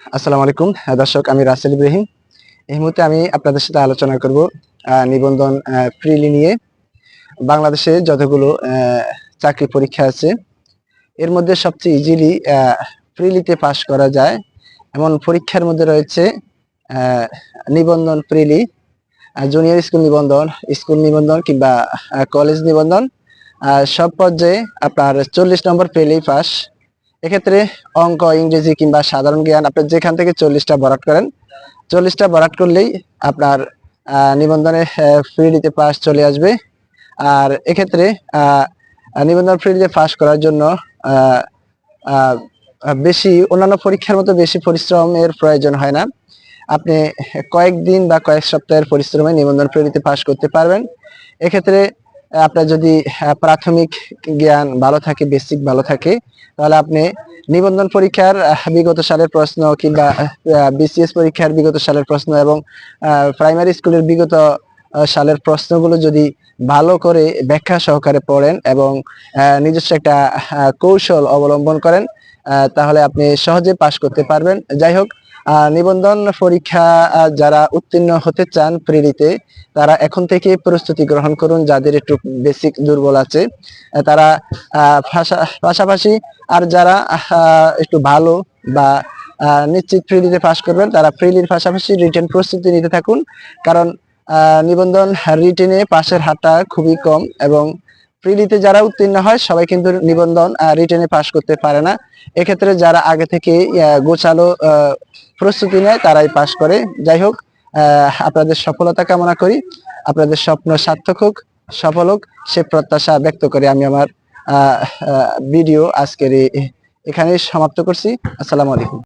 আসসালামু আলাইকুম। দর্শক, আমি রাসেল ইব্রাহিম। এই মুহূর্তে আমি আপনাদের সাথে আলোচনা করব নিবন্ধন প্রিলি নিয়ে। বাংলাদেশে যতগুলো চাকরি পরীক্ষা আছে, এর মধ্যে সবচেয়ে ইজিলি প্রিলিতে পাশ করা যায়। এমন পরীক্ষার মধ্যে রয়েছে নিবন্ধন প্রিলি জুনিয়র স্কুল নিবন্ধন স্কুল নিবন্ধন কিংবা কলেজ নিবন্ধন। সব পর্যায়ে আপনার চল্লিশ নম্বর পেলেই পাস এক্ষেত্রে অঙ্ক, ইংরেজি কিংবা সাধারণ জ্ঞান, আপনি যেখান থেকে চল্লিশটা বরাট করেন, চল্লিশটা বরাট করলেই আপনার নিবন্ধনে ফ্রিডিতে পাস চলে আসবে। আর এক্ষেত্রে নিবন্ধন ফ্রিডিতে পাস করার জন্য বেশি, অন্যান্য পরীক্ষার মতো বেশি পরিশ্রমের প্রয়োজন হয় না। আপনি কয়েকদিন বা কয়েক সপ্তাহের পরিশ্রমে নিবন্ধন ফ্রিডিতে পাস করতে পারবেন। এক্ষেত্রে আপনার যদি প্রাথমিক জ্ঞান ভালো থাকে বেসিক ভালো থাকে, তাহলে আপনি নিবন্ধন পরীক্ষার বিগত সালের প্রশ্ন কিংবা বিসিএস পরীক্ষার বিগত সালের প্রশ্ন এবং প্রাইমারি স্কুলের বিগত সালের প্রশ্নগুলো যদি ভালো করে ব্যাখ্যা সহকারে পড়েন এবং নিজস্ব একটা কৌশল অবলম্বন করেন তাহলে আপনি সহজে পাশ করতে পারবেন। যাই হোক নিবন্ধন পরীক্ষা যারা উত্তীর্ণ হতে চান প্রেরিতে, তারা এখন থেকে প্রস্তুতি গ্রহণ করুন, যাদের একটু বেসিক দুর্বল আছে। তারা পাশাপাশি আর যারা একটু ভালো বা নিশ্চিত ফ্রিলিতে পাশ করবেন, তারা ফ্রিলির পাশাপাশি রিটেন প্রস্তুতি নিতে থাকুন। কারণ নিবন্ধন রিটেনে পাশের হারটা খুবই কম এবং প্রিলিতে যারা উত্তীর্ণ হয়, সবাই কিন্তু নিবন্ধন রিটেনে পাস করতে পারে না। এক্ষেত্রে যারা আগে থেকে গোছালো প্রস্তুতি নেয়, তারাই পাস করে। যাই হোক আপনাদের সফলতা কামনা করি। আপনাদের স্বপ্ন সার্থক হোক, সফল হোক, সে প্রত্যাশা ব্যক্ত করে আমি আমার ভিডিও আজকের এখানে সমাপ্ত করছি। আসসালামু আলাইকুম।